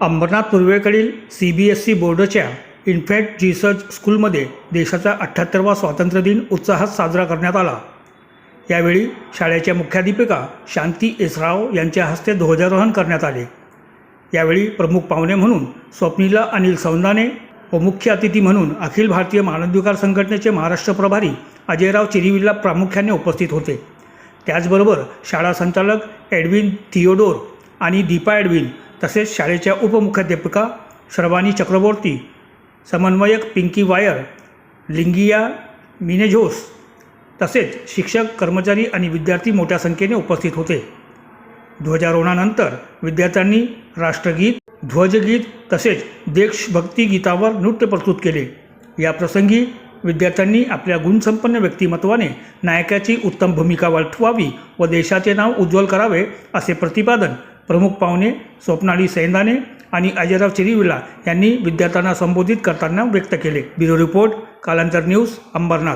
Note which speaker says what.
Speaker 1: अंबरनाथ पूर्वेकडील C B S C बोर्डच्या in fact जीसर्च स्कूलमध्ये देशाचा अठ्ठ्याहत्तरवा स्वातंत्र्य दिन उत्साहात साजरा करण्यात आला. यावेळी शाळेच्या मुख्याध्यापिका शांती एसराव यांच्या हस्ते ध्वजारोहण करण्यात आले. यावेळी प्रमुख पाहुणे म्हणून स्वप्नीला अनिल सौंदाने व मुख्य अतिथी म्हणून अखिल भारतीय मानवाधिकार संघटनेचे महाराष्ट्र प्रभारी अजयराव चिरिविल्ला प्रामुख्याने उपस्थित होते. त्याचबरोबर शाळा संचालक एडविन थिओडोर आणि दीपा एडविन तसेच शाळेच्या उपमुख्याध्यापिका श्रवानी चक्रवर्ती समन्वयक पिंकी वायर लिंगिया मिनेझोस तसेच शिक्षक कर्मचारी आणि विद्यार्थी मोठ्या संख्येने उपस्थित होते. ध्वजारोहणानंतर विद्यार्थ्यांनी राष्ट्रगीत ध्वजगीत तसेच देशभक्ती गीतावर नृत्य प्रस्तुत केले. या प्रसंगी विद्यार्थ्यांनी आपल्या गुणसंपन्न व्यक्तिमत्वाने नायकाची उत्तम भूमिका वाटवावी व देशाचे नाव उज्ज्वल करावे असे प्रतिपादन प्रमुख पाहुणे स्वप्नाली सैंदाने आणि अजयराव चिरीविला यांनी विद्यार्थ्यांना संबोधित करताना व्यक्त केले. Bureau report Kalantar news Ambernath.